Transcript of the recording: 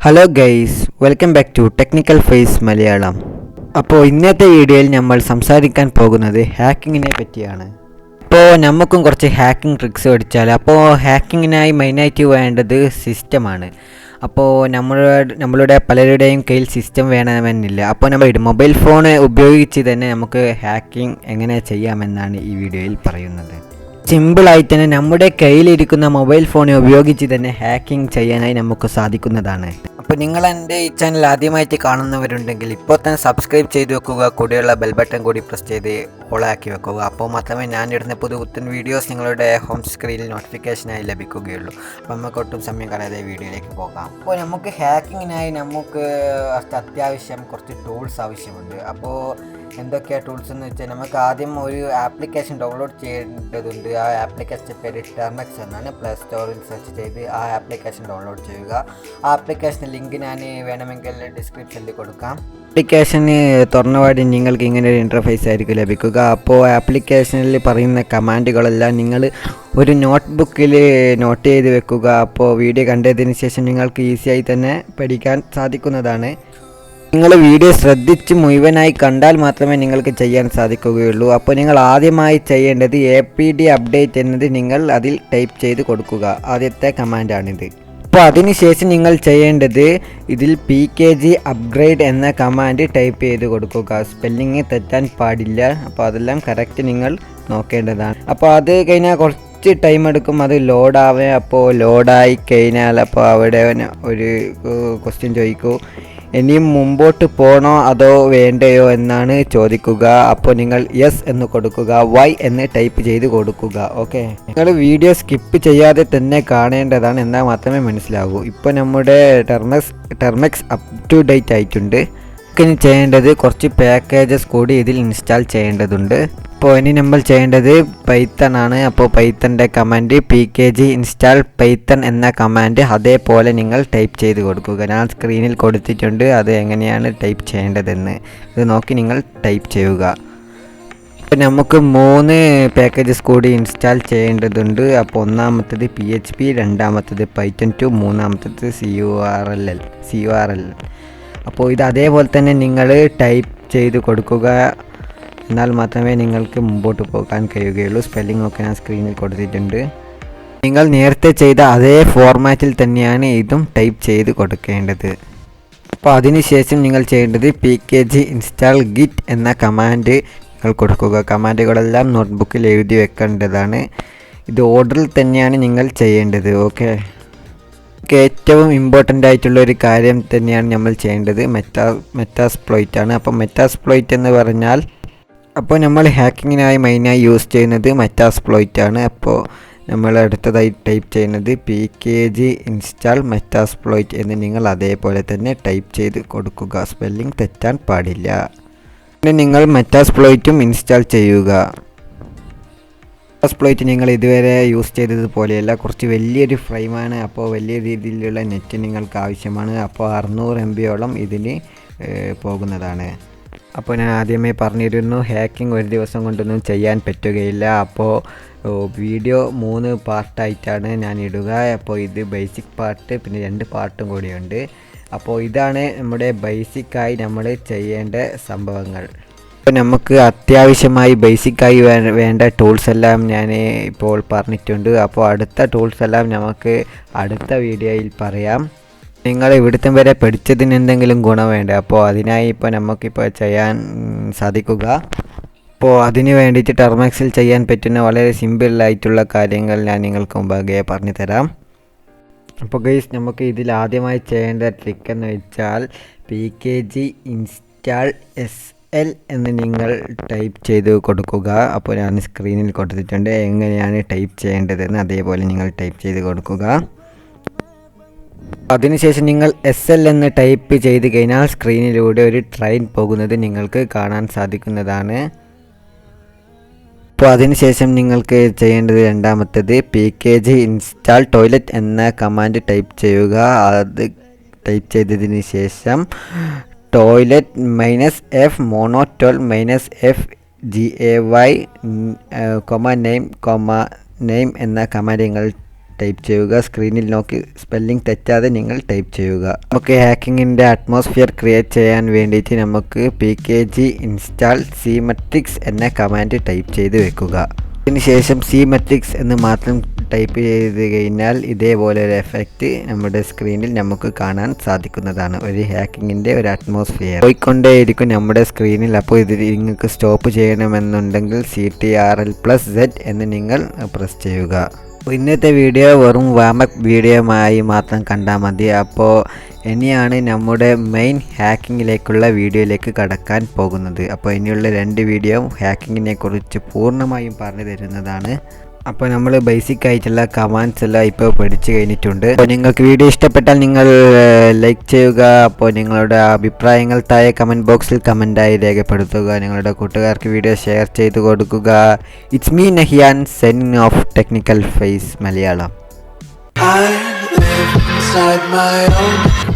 Hello guys welcome back to technical face Malayalam അപ്പോൾ ഇന്നത്തെ വീഡിയോയിൽ നമ്മൾ സംസാരിക്കാൻ പോകുന്നത് ഹാക്കിങ്ങിനെ പറ്റിയാണ്. അപ്പോൾ നമുക്കും കുറച്ച് ഹാക്കിംഗ് ട്രിക്സ് പഠിച്ചാൽ അപ്പോൾ ഹാക്കിങ്ങിനായി മെയിനായിട്ട് വേണ്ടത് സിസ്റ്റമാണ് അപ്പോൾ നമ്മളുടെ നമ്മളുടെ പലരുടെയും കയ്യിൽ സിസ്റ്റം വേണമെന്നില്ല. അപ്പോൾ നമ്മൾ മൊബൈൽ ഫോൺ ഉപയോഗിച്ച് തന്നെ നമുക്ക് ഹാക്കിംഗ് എങ്ങനെ ചെയ്യാമെന്നാണ് ഈ വീഡിയോയിൽ പറയുന്നത്. സിമ്പിളായി തന്നെ നമ്മുടെ കയ്യിലിരിക്കുന്ന മൊബൈൽ ഫോൺ ഉപയോഗിച്ച് തന്നെ ഹാക്കിംഗ് ചെയ്യാനായി നമുക്ക് സാധിക്കുന്നതാണ്. അപ്പോൾ നിങ്ങൾ എന്റെ ഈ ചാനൽ ആദ്യമായിട്ട് കാണുന്നവരുണ്ടെങ്കിൽ ഇപ്പോൾ തന്നെ സബ്സ്ക്രൈബ് ചെയ്ത് വെക്കുക കൂടെയുള്ള ബെൽ ബട്ടൺ കൂടി പ്രസ് ചെയ്ത് ഓളാക്കി വെക്കുക. അപ്പോൾ മാത്രമേ ഞാനിടുന്ന പുതു പുത്തൻ വീഡിയോസ് നിങ്ങളുടെ ഹോം സ്ക്രീനിൽ നോട്ടിഫിക്കേഷനായി ലഭിക്കുകയുള്ളൂ. അപ്പോൾ നമുക്കൊട്ടും സമയം കളയാതെ വീഡിയോയിലേക്ക് പോകാം. അപ്പോൾ നമുക്ക് ഹാക്കിങ്ങിനായി നമുക്ക് അത്യാവശ്യം കുറച്ച് ടൂൾസ് ആവശ്യമുണ്ട്. അപ്പോൾ എന്തൊക്കെയാണ് ടൂൾസ് എന്ന് വെച്ചാൽ നമുക്ക് ആദ്യം ഒരു ആപ്ലിക്കേഷൻ ഡൗൺലോഡ് ചെയ്യേണ്ടതുണ്ട്. ആ ആപ്ലിക്കേഷന്റെ പേര് ടെർമെക്സ് എന്നാണ്. പ്ലേ സ്റ്റോറിൽ സെർച്ച് ചെയ്ത് ആ ആപ്ലിക്കേഷൻ ഡൗൺലോഡ് ചെയ്യുക. ആ ആപ്ലിക്കേഷൻ ലിങ്ക് ഞാൻ വേണമെങ്കിൽ ഡിസ്ക്രിപ്ഷനിൽ കൊടുക്കാം. ആപ്ലിക്കേഷന് തുറന്നപാടി നിങ്ങൾക്ക് ഇങ്ങനെ ഒരു ഇന്റർഫേസ് ആയിരിക്കും ലഭിക്കുക. അപ്പോൾ ആപ്ലിക്കേഷനിൽ പറയുന്ന കമാൻഡുകളെല്ലാം നിങ്ങൾ ഒരു നോട്ട് ബുക്കിൽ നോട്ട് ചെയ്ത് വെക്കുക. അപ്പോൾ വീഡിയോ കണ്ടതിന് ശേഷം നിങ്ങൾക്ക് ഈസിയായി തന്നെ പഠിക്കാൻ സാധിക്കുന്നതാണ്. നിങ്ങൾ വീഡിയോ ശ്രദ്ധിച്ച് മുഴുവനായി കണ്ടാൽ മാത്രമേ നിങ്ങൾക്ക് ചെയ്യാൻ സാധിക്കുകയുള്ളൂ. അപ്പോൾ നിങ്ങൾ ആദ്യമായി ചെയ്യേണ്ടത് എ പി ഡി അപ്ഡേറ്റ് എന്നത് നിങ്ങൾ അതിൽ ടൈപ്പ് ചെയ്ത് കൊടുക്കുക. ആദ്യത്തെ കമാൻഡാണിത് അപ്പോൾ അതിനുശേഷം നിങ്ങൾ ചെയ്യേണ്ടത് ഇതിൽ പി കെ ജി അപ്ഗ്രേഡ് എന്ന കമാൻഡ് ടൈപ്പ് ചെയ്ത് കൊടുക്കുക. സ്പെല്ലിങ് തെറ്റാൻ പാടില്ല. അപ്പോൾ അതെല്ലാം കറക്റ്റ് നിങ്ങൾ നോക്കേണ്ടതാണ്. അപ്പോൾ അത് കഴിഞ്ഞാൽ കുറച്ച് ടൈം എടുക്കും. അത് ലോഡാവേ അപ്പോൾ ലോഡായി കഴിഞ്ഞാൽ അപ്പോൾ അവിടെ ഒരു ക്വസ്റ്റ്യൻ ചോദിക്കൂ. ഇനിയും മുമ്പോട്ട് പോകണോ അതോ വേണ്ടയോ എന്നാണ് ചോദിക്കുക. അപ്പോൾ നിങ്ങൾ യെസ് എന്ന് കൊടുക്കുക വൈ എന്ന് ടൈപ്പ് ചെയ്ത് കൊടുക്കുക ഓക്കെ നിങ്ങൾ വീഡിയോ സ്കിപ്പ് ചെയ്യാതെ തന്നെ കാണേണ്ടതാണ് എന്നാൽ മാത്രമേ മനസ്സിലാകൂ ഇപ്പോൾ നമ്മുടെ Termux Termux up to date ആയിട്ടുണ്ട്. ഇനി ചെയ്യേണ്ടത് കുറച്ച് പാക്കേജസ് കൂടി ഇതിൽ ഇൻസ്റ്റാൾ ചെയ്യേണ്ടതുണ്ട്. അപ്പോൾ ഇനി നമ്മൾ ചെയ്യേണ്ടത് പൈത്തൺ ആണ്. അപ്പോൾ പൈത്തന്റെ command P K G install Python എന്ന കമാൻഡ് അതേപോലെ നിങ്ങൾ ടൈപ്പ് ചെയ്ത് കൊടുക്കുക. ഞാൻ സ്ക്രീനിൽ കൊടുത്തിട്ടുണ്ട്. അത് എങ്ങനെയാണ് ടൈപ്പ് ചെയ്യേണ്ടതെന്ന്. ഇത് നോക്കി നിങ്ങൾ ടൈപ്പ് ചെയ്യുക. അപ്പോൾ നമുക്ക് മൂന്ന് പാക്കേജസ് കൂടി ഇൻസ്റ്റാൾ ചെയ്യേണ്ടതുണ്ട്. അപ്പോൾ ഒന്നാമത്തത് പി എച്ച് പി രണ്ടാമത്തത് പൈത്തൺ ടു മൂന്നാമത്തത് C U R L L C U R L അപ്പോൾ ഇത് അതേപോലെ തന്നെ നിങ്ങൾ ടൈപ്പ് ചെയ്ത് കൊടുക്കുക. എന്നാൽ മാത്രമേ നിങ്ങൾക്ക് മുമ്പോട്ട് പോകാൻ കഴിയുകയുള്ളൂ. സ്പെല്ലിംഗ് ഒക്കെ ഞാൻ സ്ക്രീനിൽ കൊടുത്തിട്ടുണ്ട്. നിങ്ങൾ നേരത്തെ ചെയ്ത അതേ ഫോർമാറ്റിൽ തന്നെയാണ് ഇതും ടൈപ്പ് ചെയ്ത് കൊടുക്കേണ്ടത്. അപ്പോൾ അതിനുശേഷം നിങ്ങൾ ചെയ്യേണ്ടത് P K G install git എന്ന കമാൻഡ് നിങ്ങൾ കൊടുക്കുക. കമാൻഡുകളെല്ലാം നോട്ട്ബുക്കിൽ എഴുതി വെക്കേണ്ടതാണ്. ഇത് ഓർഡറിൽ തന്നെയാണ് നിങ്ങൾ ചെയ്യേണ്ടത്. ഓക്കെ ഏറ്റവും ഇമ്പോർട്ടന്റ് ആയിട്ടുള്ള ഒരു കാര്യം തന്നെയാണ് നമ്മൾ ചെയ്യേണ്ടത്. മെറ്റാ മെറ്റാസ്പ്ലോയിറ്റ് ആണ്. അപ്പോൾ മെറ്റാസ്പ്ലോയിറ്റ് എന്ന് പറഞ്ഞാൽ അപ്പോൾ നമ്മൾ ഹാക്കിങ്ങിനായി മെയിനായി യൂസ് ചെയ്യുന്നത് മെറ്റാസ്പ്ലോയിറ്റ് ആണ്. അപ്പോൾ നമ്മൾ അടുത്തതായി ടൈപ്പ് ചെയ്യുന്നത് P K G install Metasploit എന്ന് നിങ്ങൾ അതേപോലെ തന്നെ ടൈപ്പ് ചെയ്ത് കൊടുക്കുക. സ്പെല്ലിംഗ് തെറ്റാൻ പാടില്ല. പിന്നെ നിങ്ങൾ മെറ്റാസ്പ്ലോയിറ്റും ഇൻസ്റ്റാൾ ചെയ്യുക. മെറ്റാസ്പ്ലോയിറ്റ് നിങ്ങൾ ഇതുവരെ യൂസ് ചെയ്തതുപോലെയല്ല കുറച്ച് വലിയൊരു ഫ്രെയിമാണ് അപ്പോൾ വലിയ രീതിയിലുള്ള നെറ്റ് നിങ്ങൾക്ക് ആവശ്യമാണ്. അപ്പോൾ അറുന്നൂറ് എം ബിയോളം ഇതിന് പോകുന്നതാണ്. അപ്പോൾ ഞാൻ ആദ്യമേ പറഞ്ഞിരുന്നു ഹാക്കിംഗ് ഒരു ദിവസം കൊണ്ടൊന്നും ചെയ്യാൻ പറ്റുകയില്ല. അപ്പോൾ വീഡിയോ മൂന്ന് പാർട്ടായിട്ടാണ് ഞാൻ ഇടുക. അപ്പോൾ ഇത് ബേസിക് പാർട്ട് പിന്നെ രണ്ട് പാർട്ടും കൂടിയുണ്ട്. അപ്പോൾ ഇതാണ് നമ്മുടെ ബേസിക്കായി നമ്മൾ ചെയ്യേണ്ട സംഭവങ്ങൾ. ഇപ്പോൾ നമുക്ക് അത്യാവശ്യമായി ബേസിക്കായി വേണ്ട ടൂൾസ് എല്ലാം ഞാൻ ഇപ്പോൾ പറഞ്ഞിട്ടുണ്ട്. അപ്പോൾ അടുത്ത ടൂൾസ് എല്ലാം നമുക്ക് അടുത്ത വീഡിയോയിൽ പറയാം. നിങ്ങൾ ഇവിടുത്തെ വരെ പഠിച്ചതിന് എന്തെങ്കിലും ഗുണം വേണ്ടേ? അപ്പോൾ അതിനായി ഇപ്പോൾ നമുക്കിപ്പോൾ ചെയ്യാൻ സാധിക്കുക. അപ്പോൾ അതിന് വേണ്ടിയിട്ട് ടെർമാക്സിൽ ചെയ്യാൻ പറ്റുന്ന വളരെ സിമ്പിളായിട്ടുള്ള കാര്യങ്ങൾ ഞാൻ നിങ്ങൾക്ക് മുമ്പാകെ പറഞ്ഞു തരാം അപ്പോൾ ഗൈസ് നമുക്ക് ഇതിൽ ആദ്യമായി ചെയ്യേണ്ട ട്രിക്ക് എന്ന് വെച്ചാൽ P K G install S L എന്ന് നിങ്ങൾ ടൈപ്പ് ചെയ്ത് കൊടുക്കുക. അപ്പോൾ ഞാൻ സ്ക്രീനിൽ കൊടുത്തിട്ടുണ്ട്. എങ്ങനെയാണ് ടൈപ്പ് ചെയ്യേണ്ടതെന്ന് അതേപോലെ നിങ്ങൾ ടൈപ്പ് ചെയ്ത് കൊടുക്കുക. അതിനുശേഷം നിങ്ങൾ എസ് എൽ എന്ന് ടൈപ്പ് ചെയ്ത് കഴിഞ്ഞാൽ സ്ക്രീനിലൂടെ ഒരു ട്രെയിൻ പോകുന്നത് നിങ്ങൾക്ക് കാണാൻ സാധിക്കുന്നതാണ്. അപ്പോൾ അതിനുശേഷം നിങ്ങൾക്ക് ചെയ്യേണ്ടത് രണ്ടാമത്തേത് P K G install toilet എന്ന കമാൻഡ് ടൈപ്പ് ചെയ്യുക. അത് ടൈപ്പ് ചെയ്തതിന് ശേഷം toilet minus F mono twelve minus F G A Y comma name comma name എന്ന കമാൻഡ് നിങ്ങൾ ടൈപ്പ് ചെയ്യുക. സ്ക്രീനിൽ നോക്കി സ്പെല്ലിംഗ് തെറ്റാതെ നിങ്ങൾ ടൈപ്പ് ചെയ്യുക. നമുക്ക് ഹാക്കിങ്ങിന്റെ അറ്റ്മോസ്ഫിയർ ക്രിയേറ്റ് ചെയ്യാൻ വേണ്ടിയിട്ട് നമുക്ക് P K G install C matrix എന്ന കമാൻഡ് ടൈപ്പ് ചെയ്ത് വെക്കുക. അതിനുശേഷം സി മെട്രിക്സ് എന്ന് മാത്രം ടൈപ്പ് ചെയ്ത് കഴിഞ്ഞാൽ ഇതേപോലെ ഒരു എഫക്റ്റ് നമ്മുടെ സ്ക്രീനിൽ നമുക്ക് കാണാൻ സാധിക്കുന്നതാണ്. ഒരു ഹാക്കിങ്ങിന്റെ ഒരു അറ്റ്മോസ്ഫിയർ പോയിക്കൊണ്ടേയിരിക്കും നമ്മുടെ സ്ക്രീനിൽ അപ്പോൾ ഇത് നിങ്ങൾക്ക് സ്റ്റോപ്പ് ചെയ്യണമെന്നുണ്ടെങ്കിൽ C T R L plus Z എന്ന് നിങ്ങൾ പ്രസ് ചെയ്യുക. ഇന്നത്തെ വീഡിയോ വെറും വാമപ്പ് വീഡിയോമായി മാത്രം കണ്ടാൽ മതി. അപ്പോൾ ഇനിയാണ് നമ്മുടെ മെയിൻ ഹാക്കിങ്ങിലേക്കുള്ള വീഡിയോയിലേക്ക് കടക്കാൻ പോകുന്നത്. അപ്പോൾ ഇനിയുള്ള രണ്ട് വീഡിയോ ഹാക്കിങ്ങിനെ കുറിച്ച് പൂർണമായും പറഞ്ഞു തരുന്നതാണ് അപ്പോൾ നമ്മൾ ബേസിക് ആയിട്ടുള്ള കമാൻഡ്സ് എല്ലാം ഇപ്പോൾ പഠിച്ചു കഴിഞ്ഞിട്ടുണ്ട്. അപ്പോൾ നിങ്ങൾക്ക് വീഡിയോ ഇഷ്ടപ്പെട്ടാൽ നിങ്ങൾ ലൈക്ക് ചെയ്യുക. അപ്പോൾ നിങ്ങളുടെ അഭിപ്രായങ്ങൾ താഴെ കമന്റ് ബോക്സിൽ കമന്റായി രേഖപ്പെടുത്തുക. നിങ്ങളുടെ കൂട്ടുകാർക്ക് വീഡിയോ ഷെയർ ചെയ്ത് കൊടുക്കുക. It's me Nahiyan Sen of technical face Malayalam I live inside my own